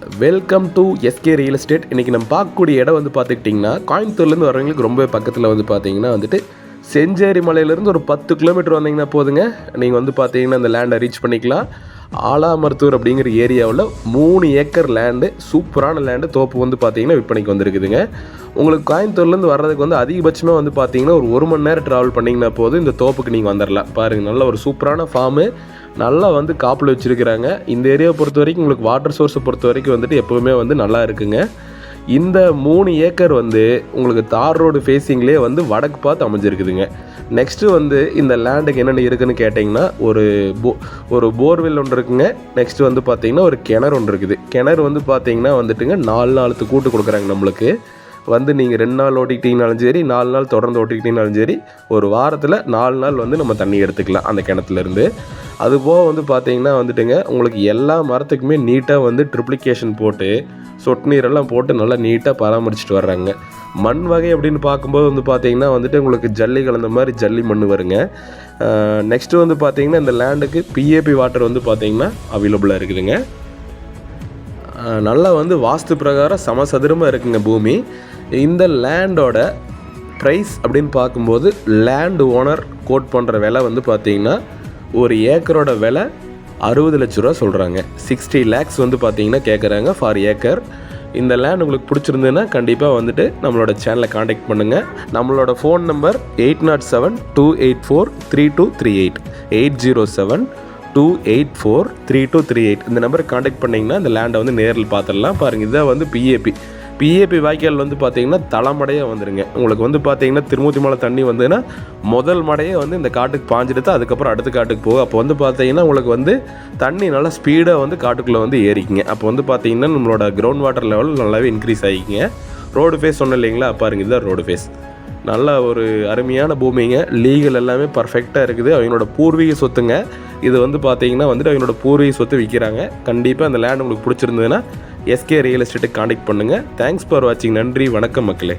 Welcome to SK real estate இன்றைக்கி நம்ம பார்க்கக்கூடிய இடம் வந்து பார்த்துக்கிட்டிங்கன்னா கோயம்புத்தூர்லேருந்து வரவங்களுக்கு ரொம்ப பக்கத்தில் வந்து பார்த்தீங்கன்னா வந்துட்டு செஞ்சேரி மலையிலேருந்து ஒரு பத்து கிலோமீட்டர் வந்தீங்கன்னா போதுங்க. நீங்கள் வந்து பார்த்தீங்கன்னா அந்த லேண்டை ரீச் பண்ணிக்கலாம். ஆலாமருத்தூர் அப்படிங்கிற ஏரியாவில் மூணு ஏக்கர் லேண்டு சூப்பரான லேண்டு தோப்பு வந்து பார்த்தீங்கன்னா விற்பனைக்கு வந்திருக்குதுங்க. உங்களுக்கு கோயம்புத்தூர்லேருந்து வர்றதுக்கு வந்து அதிகபட்சமாக வந்து பார்த்தீங்கன்னா ஒரு ஒரு மணி நேரம் ட்ராவல் பண்ணிங்கன்னா போதும். இந்த தோப்புக்கு நீங்கள் வந்துடலாம் பாருங்கள் நல்ல ஒரு சூப்பரான ஃபார்மு நல்லா வந்து காப்பில் வச்சுருக்கிறாங்க. இந்த ஏரியாவை பொறுத்த வரைக்கும் உங்களுக்கு வாட்டர் சோர்ஸை பொறுத்த வரைக்கும் வந்துட்டு எப்போவுமே வந்து நல்லா இருக்குங்க. இந்த மூணு ஏக்கர் வந்து உங்களுக்கு தார் ரோடு ஃபேஸிங்லேயே வந்து வடக்கு பார்த்து அமைஞ்சிருக்குதுங்க. நெக்ஸ்ட்டு வந்து இந்த லேண்டுக்கு என்னென்ன இருக்குன்னு கேட்டிங்கன்னா ஒரு போ ஒரு போர்வெல் ஒன்று இருக்குங்க. நெக்ஸ்ட்டு வந்து பார்த்தீங்கன்னா ஒரு கிணறு ஒன்று இருக்குது. கிணறு வந்து பார்த்தீங்கன்னா வந்துட்டுங்க நாலு நாளுக்கு கூட்டு கொடுக்குறாங்க நம்மளுக்கு. வந்து நீங்கள் ரெண்டு நாள் ஓட்டிக்கிட்டீங்கனாலும் சரி நாலு நாள் தொடர்ந்து ஓட்டிக்கிட்டீங்கனாலும் சரி ஒரு வாரத்தில் நாலு நாள் வந்து நம்ம தண்ணி எடுத்துக்கலாம் அந்த கிணத்துலேருந்து அதுபோக வந்து பார்த்தீங்கன்னா வந்துட்டுங்க உங்களுக்கு எல்லா மரத்துக்குமே நீட்டாக வந்து ட்ரிப்ளிகேஷன் போட்டு சொட்டு நீரெல்லாம் போட்டு நல்லா நீட்டாக பராமரிச்சுட்டு வர்றாங்க. மண் வகை அப்படின்னு பார்க்கும்போது வந்து பார்த்தீங்கன்னா வந்துட்டு உங்களுக்கு ஜல்லி கலந்த மாதிரி ஜல்லி மண் வருங்க. நெக்ஸ்ட்டு வந்து பார்த்திங்கன்னா இந்த லேண்டுக்கு பிஏபி வாட்டர் வந்து பார்த்திங்கன்னா அவைலபிளாக இருக்குதுங்க. நல்லா வந்து வாஸ்து பிரகாரம் சமசதுரமாக இருக்குங்க பூமி. இந்த லேண்டோட ப்ரைஸ் அப்படின்னு பார்க்கும்போது லேண்ட் ஓனர் கோட் பண்ணுற விலை வந்து பார்த்தீங்கன்னா ஒரு ஏக்கரோட விலை அறுபது லட்ச ரூபா சொல்கிறாங்க சிக்ஸ்டி லேக்ஸ் வந்து பார்த்தீங்கன்னா கேட்குறாங்க ஃபார் ஏக்கர் இந்த லேண்ட் உங்களுக்கு பிடிச்சிருந்ததுன்னா கண்டிப்பாக வந்துட்டு நம்மளோட சேனலை காண்டாக்ட் பண்ணுங்கள் நம்மளோட phone number eight not seven two eight four three two three eight eight zero seven two eight four three two three eight இந்த நம்பருக்கு காண்டாக்ட் பண்ணிங்கன்னா இந்த லேண்டை வந்து நேரில் பார்த்துடலாம். பாருங்கள் இதான் வந்து பிஏபி பிஏபி வாய்க்கால் வந்து பார்த்தீங்கன்னா தலைமடையாக வந்துடுங்க உங்களுக்கு வந்து பார்த்தீங்கன்னா திருமூர்த்தி மலை தண்ணி வந்ததுன்னா முதல் மடையே வந்து இந்த காட்டுக்கு பாஞ்சிடுத்து அதுக்கப்புறம் அடுத்த காட்டுக்கு போகும். அப்போ வந்து பார்த்தீங்கன்னா உங்களுக்கு வந்து தண்ணி நல்லா ஸ்பீடாக வந்து காட்டுக்குள்ளே வந்து ஏறிக்குங்க. அப்போ வந்து பார்த்தீங்கன்னா நம்மளோட கிரவுண்ட் வாட்டர் லெவல் நல்லாவே இன்க்ரீஸ் ஆகிக்குங்க. ரோடு ஃபேஸ் சொன்னேன் இல்லைங்களா? பாருங்க இதுதான் ரோடு ஃபேஸ் நல்ல ஒரு அருமையான பூமிங்க. லீகல் எல்லாமே பர்ஃபெக்டாக இருக்குது. அவங்களோட பூர்வீக சொத்துங்க. இது வந்து பார்த்தீங்கன்னா வந்துட்டு அவங்களோட பூர்வீக சொத்து விற்கிறாங்க கண்டிப்பாக அந்த லேண்ட் உங்களுக்கு பிடிச்சிருந்ததுன்னா எஸ்கே ரியல் எஸ்டேட்டுக்கு காண்டாக்ட் பண்ணுங்கள் தேங்க்ஸ் ஃபார் வாட்சிங் நன்றி. வணக்கம் மக்களே.